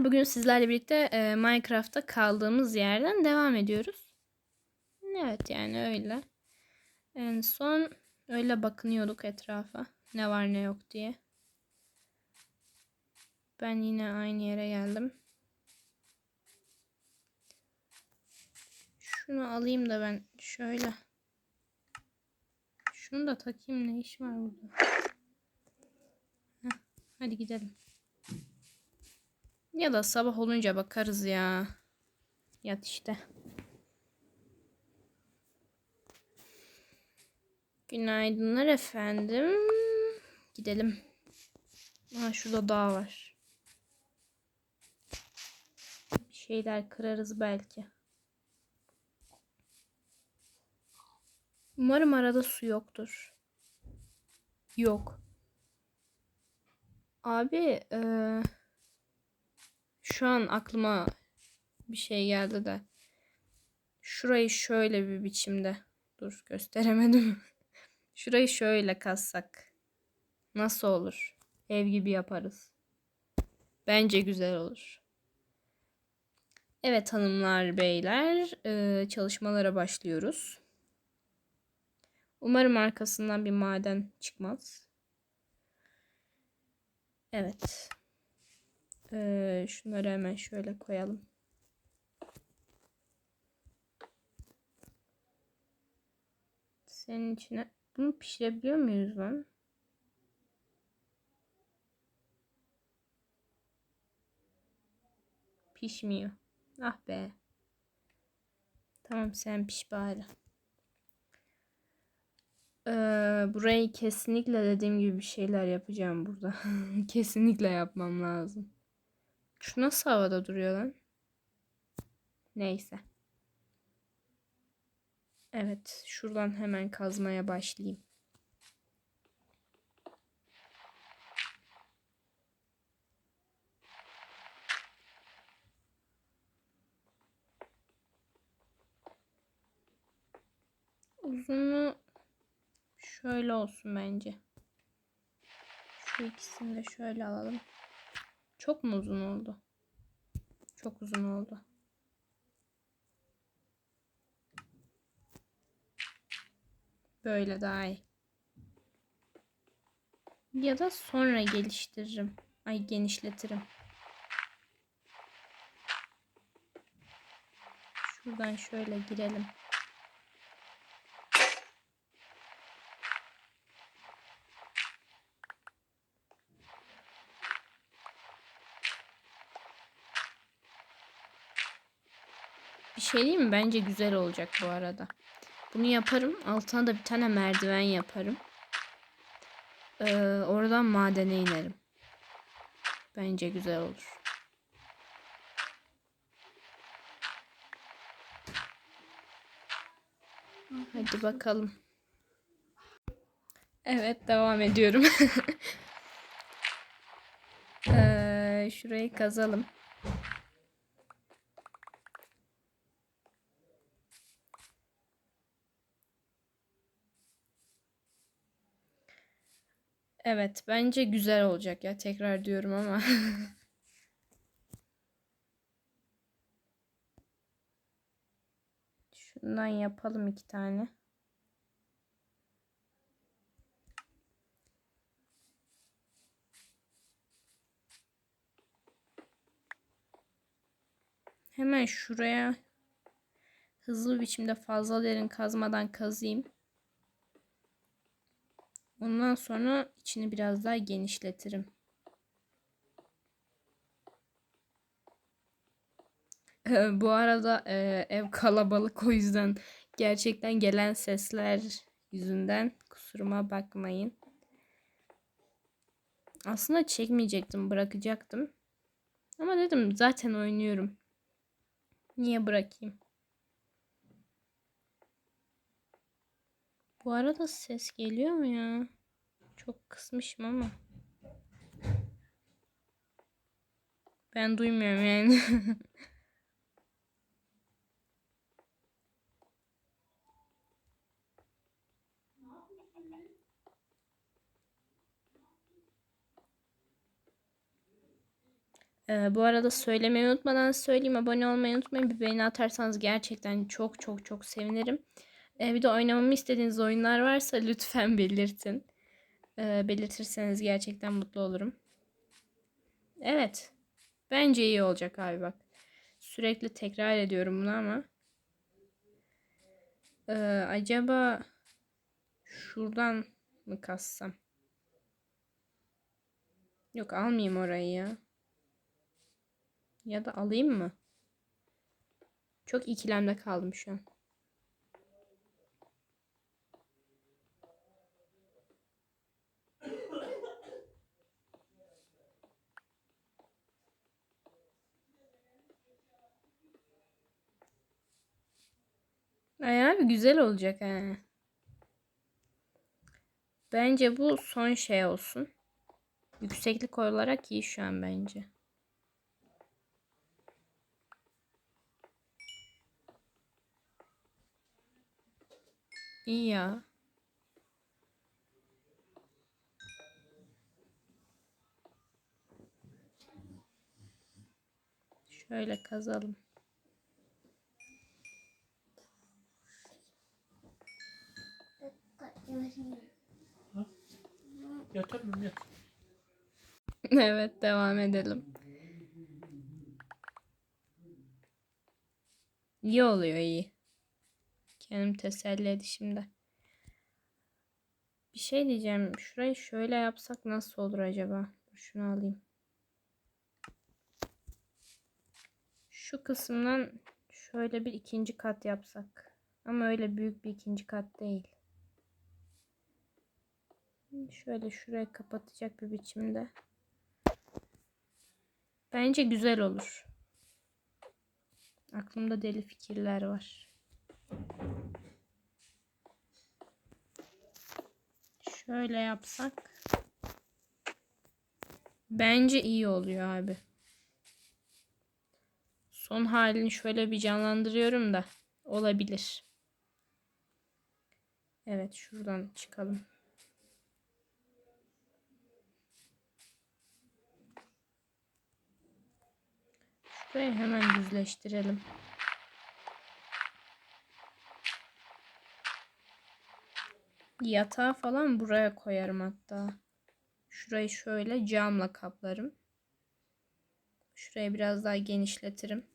Bugün sizlerle birlikte e, Minecraft'ta kaldığımız yerden devam ediyoruz. Evet yani öyle. En son öyle bakınıyorduk etrafa. Ne var ne yok diye. Ben yine aynı yere geldim. Şunu alayım da ben şöyle. Şunu da takayım ne iş var burada. Heh, hadi gidelim. Ya da sabah olunca bakarız ya. Yat işte. Günaydınlar efendim. Gidelim. Ha şurada dağ var. Bir şeyler kırarız belki. Umarım arada su yoktur. Yok. Abi eee şu an aklıma bir şey geldi de. Şurayı şöyle bir biçimde. Dur gösteremedim. Şurayı şöyle kazsak. Nasıl olur? Ev gibi yaparız. Bence güzel olur. Evet hanımlar beyler çalışmalara başlıyoruz. Umarım arkasından bir maden çıkmaz. Evet. Ee, şunları hemen şöyle koyalım. Senin içine bunu pişirebiliyor muyuz lan? Pişmiyor. Ah be. Tamam sen piş bari. Ee, burayı kesinlikle dediğim gibi bir şeyler yapacağım burada. kesinlikle yapmam lazım. Şu nasıl havada duruyor lan? Neyse. Evet, şuradan hemen kazmaya başlayayım. Uzunu şöyle olsun bence. Şu ikisini de şöyle alalım. Çok mu uzun oldu? Çok uzun oldu. Böyle daha iyi. Ya da sonra geliştiririm. Ay genişletirim. Şuradan şöyle girelim. Şey mi? Bence güzel olacak bu arada. Bunu yaparım. Altına da bir tane merdiven yaparım. Ee, oradan madene inerim. Bence güzel olur. Hadi bakalım. Evet devam ediyorum. ee, şurayı kazalım. Evet bence güzel olacak ya tekrar diyorum ama. Şundan yapalım iki tane. Hemen şuraya hızlı biçimde fazla derin kazmadan kazayım. Ondan sonra içini biraz daha genişletirim. Bu arada e, ev kalabalık o yüzden gerçekten gelen sesler yüzünden kusuruma bakmayın. Aslında çekmeyecektim, bırakacaktım. Ama dedim zaten oynuyorum. Niye bırakayım? Bu arada ses geliyor mu ya? Çok kısmışım ama. Ben duymuyorum yani. Ee, bu arada söylemeyi unutmadan söyleyeyim. Abone olmayı unutmayın. Bir beğeni atarsanız gerçekten çok çok çok sevinirim. Ee, bir de oynamamı istediğiniz oyunlar varsa lütfen belirtin. Ee, belirtirseniz gerçekten mutlu olurum. Evet. Bence iyi olacak abi bak. Sürekli tekrar ediyorum bunu ama. Ee, acaba şuradan mı kassam? Yok almayayım orayı ya. Ya da alayım mı? Çok ikilemde kaldım şu an. Ay abi güzel olacak ha. Bence bu son şey olsun. Yükseklik olarak iyi şu an bence. İyi ya. Şöyle kazalım. Yatarım yat. evet devam edelim. İyi oluyor iyi. Kendim teselli edişimde. Bir şey diyeceğim. Şurayı şöyle yapsak nasıl olur acaba? Şunu alayım. Şu kısımdan şöyle bir ikinci kat yapsak. Ama öyle büyük bir ikinci kat değil. Şöyle şuraya kapatacak bir biçimde. Bence güzel olur. Aklımda deli fikirler var. Şöyle yapsak. Bence iyi oluyor abi. Son halini şöyle bir canlandırıyorum da olabilir. Evet şuradan çıkalım. Şurayı hemen düzleştirelim. Yatağı falan buraya koyarım hatta. Şurayı şöyle camla kaplarım. Şurayı biraz daha genişletirim.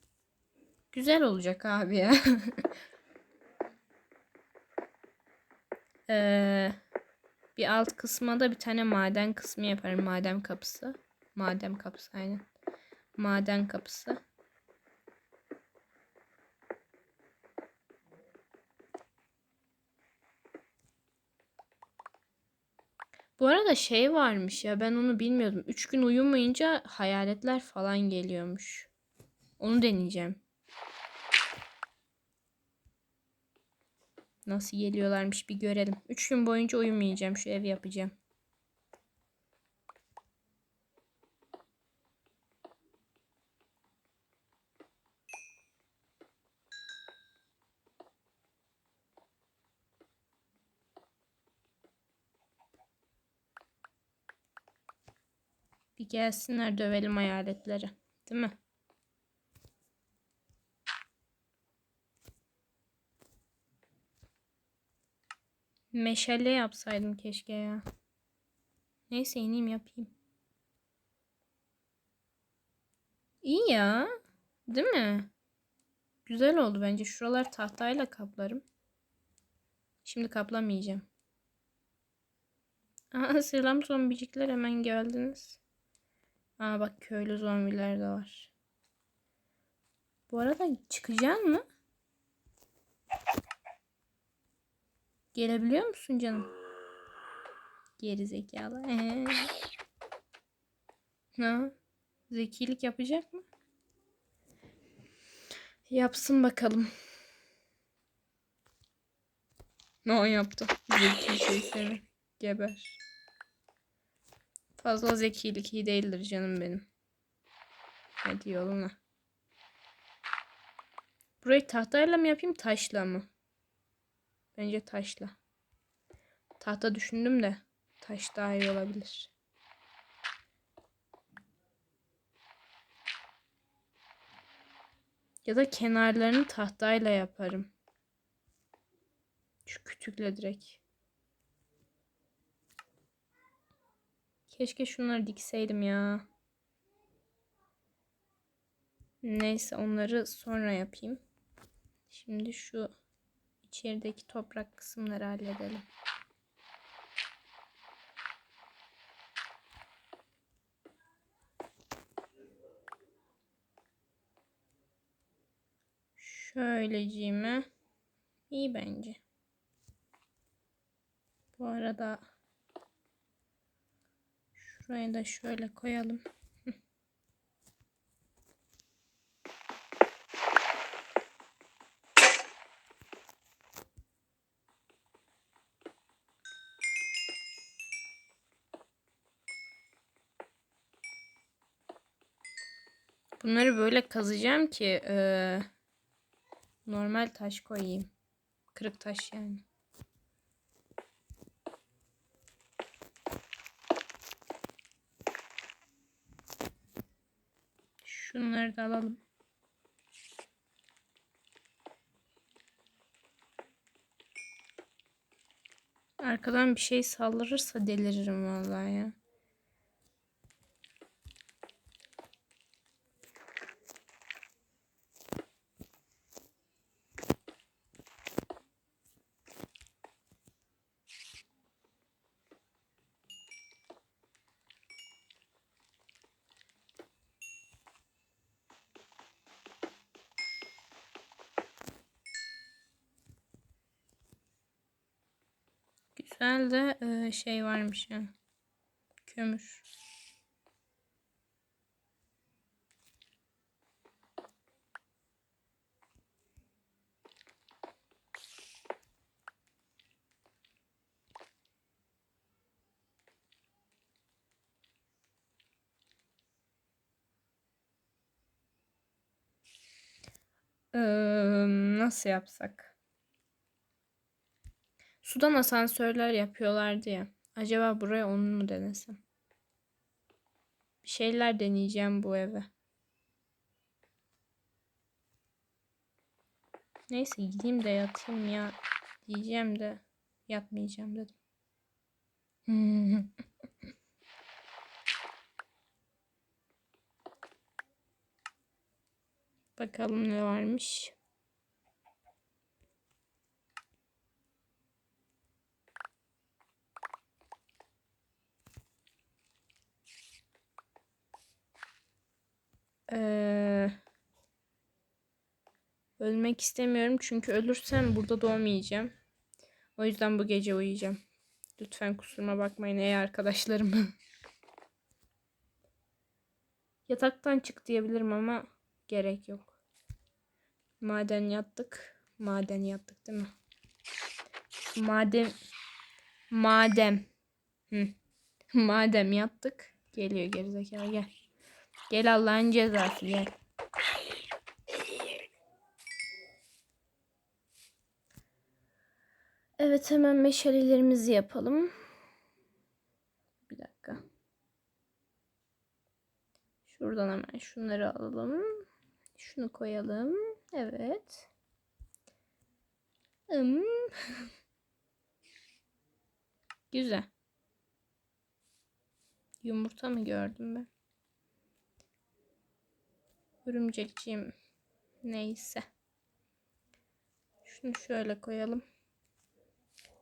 Güzel olacak abi ya. ee, bir alt kısma da bir tane maden kısmı yaparım. Maden kapısı. Maden kapısı aynen. Maden kapısı. Bu arada şey varmış ya ben onu bilmiyordum. Üç gün uyumayınca hayaletler falan geliyormuş. Onu deneyeceğim. Nasıl geliyorlarmış bir görelim. Üç gün boyunca uyumayacağım. Şu ev yapacağım. Gelsinler dövelim hayaletleri. Değil mi? Meşale yapsaydım keşke ya. Neyse ineyim yapayım. İyi ya. Değil mi? Güzel oldu bence. Şuralar tahtayla kaplarım. Şimdi kaplamayacağım. Aa, selam zombicikler hemen geldiniz. Aa bak köylü zombiler de var. Bu arada çıkacaksın mı? Gelebiliyor musun canım? Geri zekalı. Ee. Ha? Zekilik yapacak mı? Yapsın bakalım. Ne o yaptı? Zeki şey seni. Geber. Fazla zekilik iyi değildir canım benim. Hadi yoluna. Burayı tahtayla mı yapayım taşla mı? Bence taşla. Tahta düşündüm de taş daha iyi olabilir. Ya da kenarlarını tahtayla yaparım. Şu kütükle direkt. Keşke şunları dikseydim ya. Neyse onları sonra yapayım. Şimdi şu içerideki toprak kısımları halledelim. Şöyleciğime iyi bence. Bu arada şuraya da şöyle koyalım. Bunları böyle kazacağım ki e, normal taş koyayım. Kırık taş yani. Şunları da alalım. Arkadan bir şey saldırırsa deliririm vallahi ya. Güzel de e, şey varmış ya. Kömür. Nasıl yapsak? Sudan asansörler yapıyorlardı ya. Acaba buraya onu mu denesem? Bir şeyler deneyeceğim bu eve. Neyse gideyim de yatayım ya. Diyeceğim de yatmayacağım dedim. Bakalım ne varmış. Ee, ölmek istemiyorum çünkü ölürsem burada doğmayacağım. O yüzden bu gece uyuyacağım. Lütfen kusuruma bakmayın ey arkadaşlarım. Yataktan çık diyebilirim ama gerek yok. Maden yattık. Maden yattık değil mi? Madem madem Hı. madem yattık geliyor gerizekalı gel. Gel Allah'ın cezası gel. Evet hemen meşalelerimizi yapalım. Bir dakika. Şuradan hemen şunları alalım. Şunu koyalım. Evet. Hmm. Güzel. Yumurta mı gördüm ben? Örümcekciğim. Neyse. Şunu şöyle koyalım.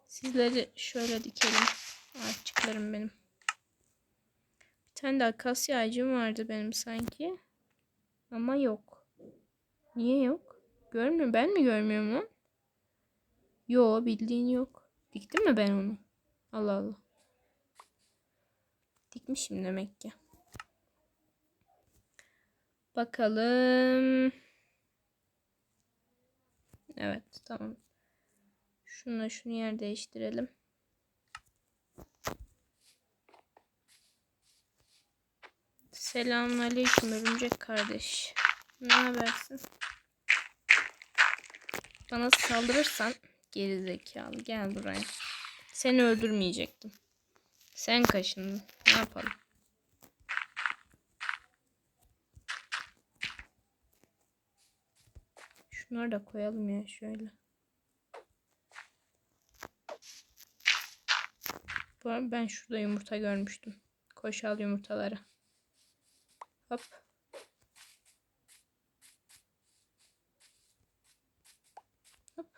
Sizleri şöyle dikelim. Ağaççıklarım benim. Bir tane de akasya ağacım vardı benim sanki. Ama yok. Niye yok? Görmüyorum. Ben mi görmüyorum lan? Yo bildiğin yok. Diktim mi ben onu? Allah Allah. Dikmişim demek ki. Bakalım. Evet tamam. Şununla şunu yer değiştirelim. Selamünaleyküm örümcek kardeş. Ne habersin? Bana saldırırsan geri zekalı gel buraya. Seni öldürmeyecektim. Sen kaşındın. Ne yapalım? Şunları da koyalım ya şöyle. Ben şurada yumurta görmüştüm. Koş al yumurtaları. Hop. Hop.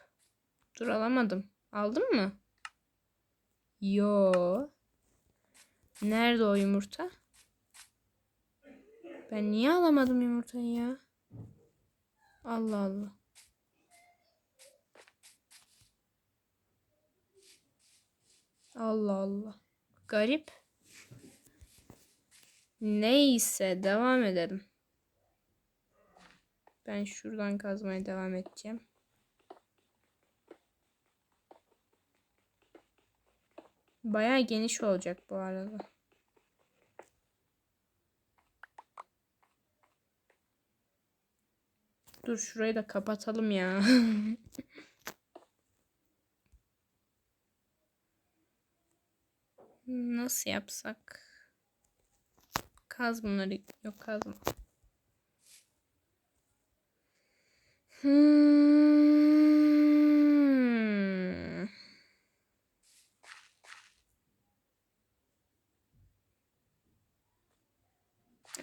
Dur alamadım. Aldın mı? Yo. Nerede o yumurta? Ben niye alamadım yumurtayı ya? Allah Allah. Allah Allah. Garip. Neyse devam edelim. Ben şuradan kazmaya devam edeceğim. Bayağı geniş olacak bu arada. Dur şurayı da kapatalım ya. Nasıl yapsak? Kaz bunları. Yok kazma. Hmm.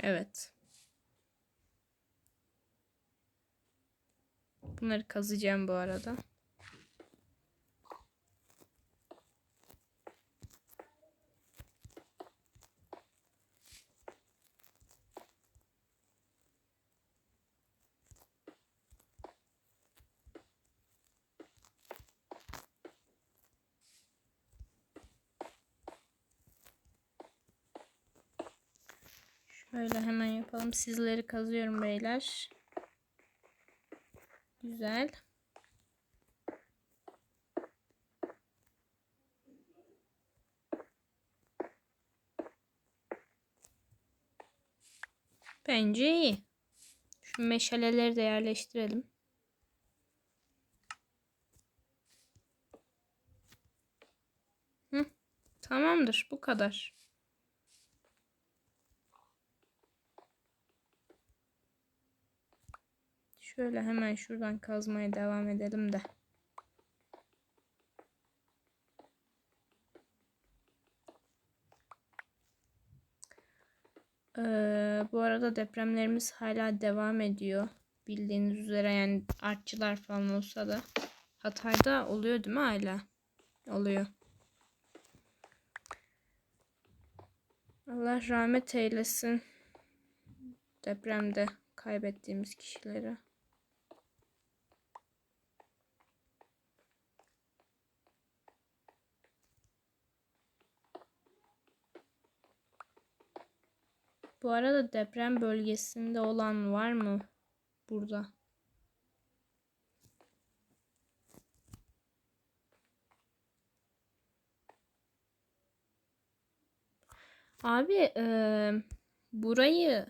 Evet. Bunları kazacağım bu arada. Şöyle hemen yapalım. Sizleri kazıyorum beyler. Güzel. Bence iyi. Şu meşaleleri de yerleştirelim. Hı, tamamdır. Bu kadar. Şöyle hemen şuradan kazmaya devam edelim de. Ee, bu arada depremlerimiz hala devam ediyor. Bildiğiniz üzere yani artçılar falan olsa da. Hatay'da oluyor değil mi hala? Oluyor. Allah rahmet eylesin. Depremde kaybettiğimiz kişilere. Bu arada deprem bölgesinde olan var mı burada? Abi e, burayı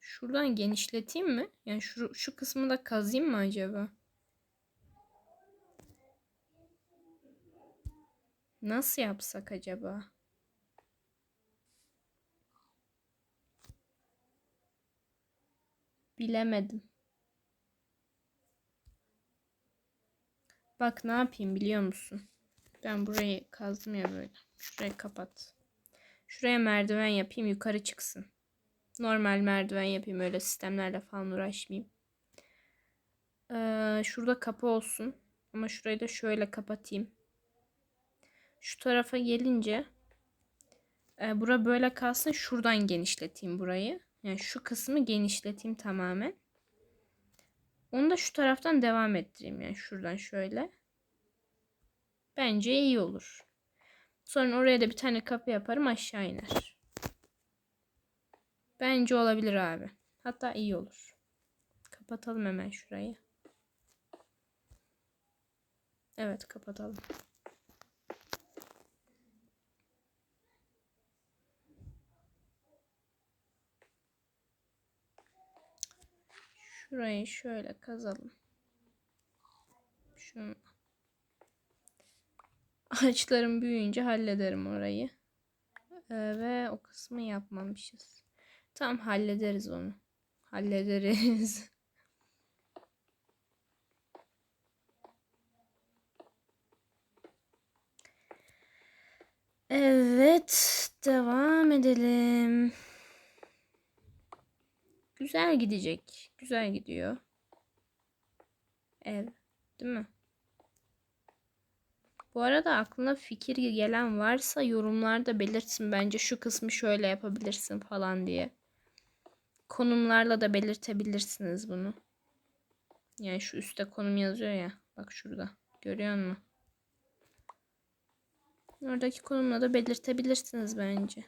şuradan genişleteyim mi? Yani şu, şu kısmı da kazayım mı acaba? Nasıl yapsak acaba? Bilemedim. Bak ne yapayım biliyor musun? Ben burayı kazdım ya böyle. Şurayı kapat. Şuraya merdiven yapayım yukarı çıksın. Normal merdiven yapayım öyle sistemlerle falan uğraşmayayım. Ee, şurada kapı olsun. Ama şurayı da şöyle kapatayım. Şu tarafa gelince e, bura böyle kalsın. Şuradan genişleteyim burayı. Yani şu kısmı genişleteyim tamamen. Onu da şu taraftan devam ettireyim. Yani şuradan şöyle. Bence iyi olur. Sonra oraya da bir tane kapı yaparım aşağı iner. Bence olabilir abi. Hatta iyi olur. Kapatalım hemen şurayı. Evet kapatalım. Şurayı şöyle kazalım. Şunu. Ağaçlarım büyüyünce hallederim orayı. Ee, ve o kısmı yapmamışız. Tam hallederiz onu. Hallederiz. Evet, devam edelim. Güzel gidecek. Güzel gidiyor. Ev, değil mi? Bu arada aklına fikir gelen varsa yorumlarda belirtsin. Bence şu kısmı şöyle yapabilirsin falan diye. Konumlarla da belirtebilirsiniz bunu. Yani şu üstte konum yazıyor ya. Bak şurada. Görüyor musun? Oradaki konumla da belirtebilirsiniz bence.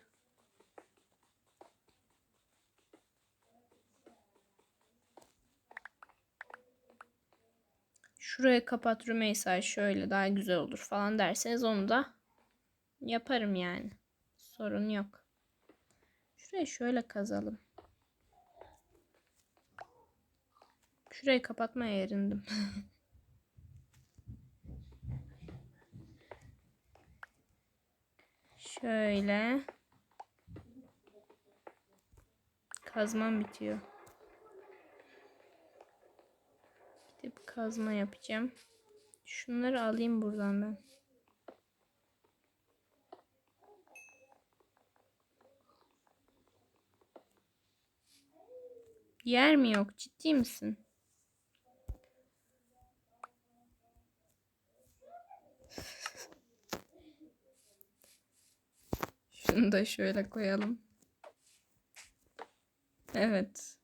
Şuraya kapat Rümeysa şöyle daha güzel olur falan derseniz onu da yaparım yani. Sorun yok. Şurayı şöyle kazalım. Şurayı kapatmaya erindim. Şöyle. Kazmam bitiyor. Kazma yapacağım. Şunları alayım buradan ben. Yer mi yok? Ciddi misin? Şunu da şöyle koyalım. Evet.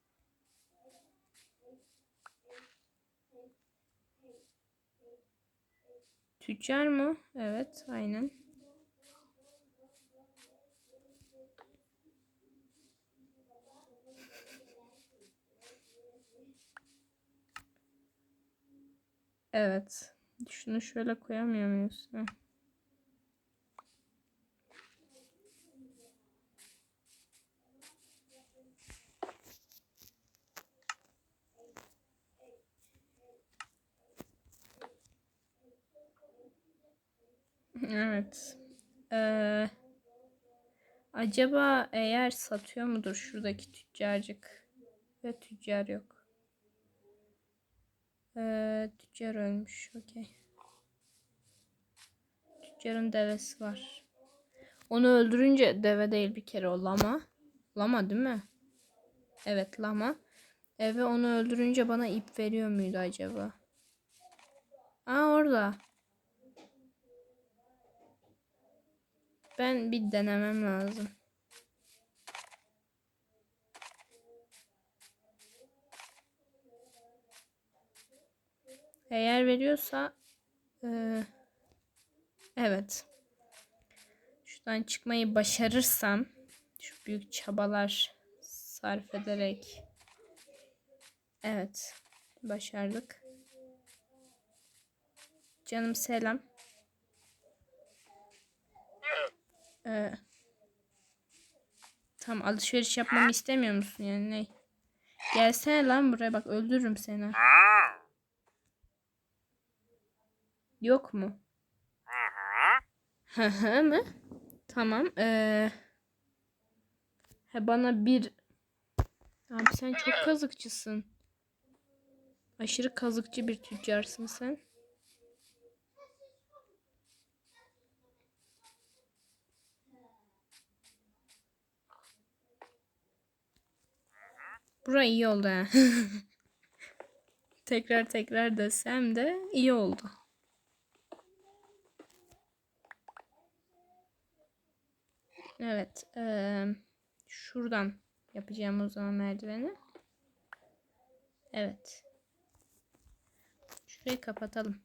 Tüccar mı? Evet, aynen. Evet. Şunu şöyle koyamıyor muyuz? Heh. Evet. Ee, acaba eğer satıyor mudur şuradaki tüccarcık? Ve tüccar yok. Ee, tüccar ölmüş. Okey. Tüccarın devesi var. Onu öldürünce deve değil bir kere o lama. Lama değil mi? Evet lama. E, ve onu öldürünce bana ip veriyor muydu acaba? Aa orada. Ben bir denemem lazım. Eğer veriyorsa e, evet. Şuradan çıkmayı başarırsam şu büyük çabalar sarf ederek evet başardık. Canım selam. Ee, tam alışveriş yapmamı istemiyor musun yani ne? Gelsene lan buraya bak öldürürüm seni. Yok mu? Hı hı mı? Tamam. Ee, he bana bir Abi sen çok kazıkçısın. Aşırı kazıkçı bir tüccarsın sen. Bura iyi oldu ha. tekrar tekrar desem de iyi oldu. Evet. Ee, şuradan yapacağım o zaman merdiveni. Evet. Şurayı kapatalım.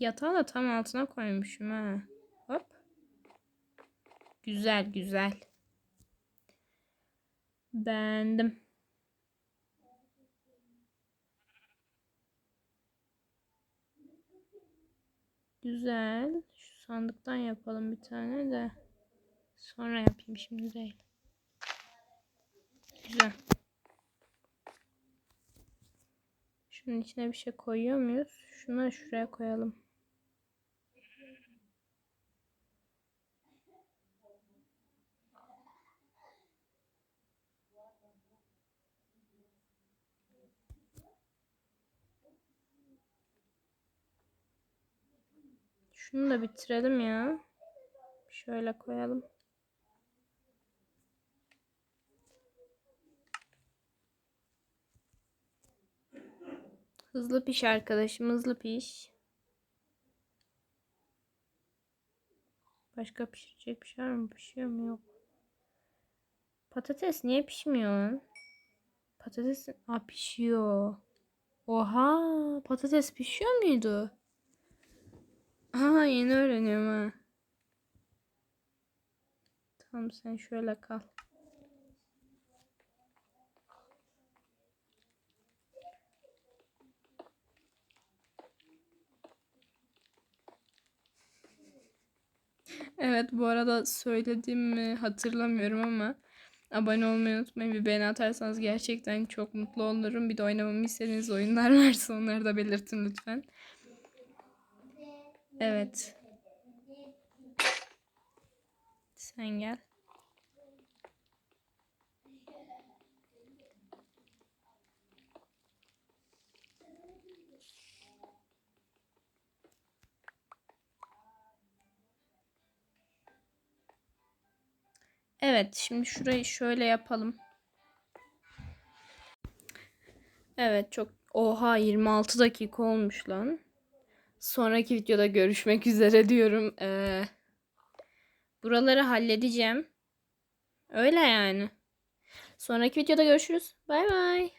Yatağı da tam altına koymuşum ha. Hop. Güzel güzel. Beğendim. Güzel. Şu sandıktan yapalım bir tane de. Sonra yapayım şimdi değil. Güzel. Şunun içine bir şey koyuyor muyuz? Şunu şuraya koyalım. Şunu da bitirelim ya. Şöyle koyalım. Hızlı piş arkadaşım, hızlı piş. Başka pişirecek bir şey var mı? Pişiyor mu? Yok. Patates niye pişmiyor? Patates Aa, pişiyor. Oha, patates pişiyor muydu? Aa, yeni öğreniyorum ha. Tamam sen şöyle kal. Evet bu arada söylediğimi hatırlamıyorum ama abone olmayı unutmayın. Bir beğeni atarsanız gerçekten çok mutlu olurum. Bir de oynamamı istediğiniz oyunlar varsa onları da belirtin lütfen. Evet. Sen gel. Evet, şimdi şurayı şöyle yapalım. Evet, çok oha 26 dakika olmuş lan. Sonraki videoda görüşmek üzere diyorum. Ee, buraları halledeceğim. Öyle yani. Sonraki videoda görüşürüz. Bay bay.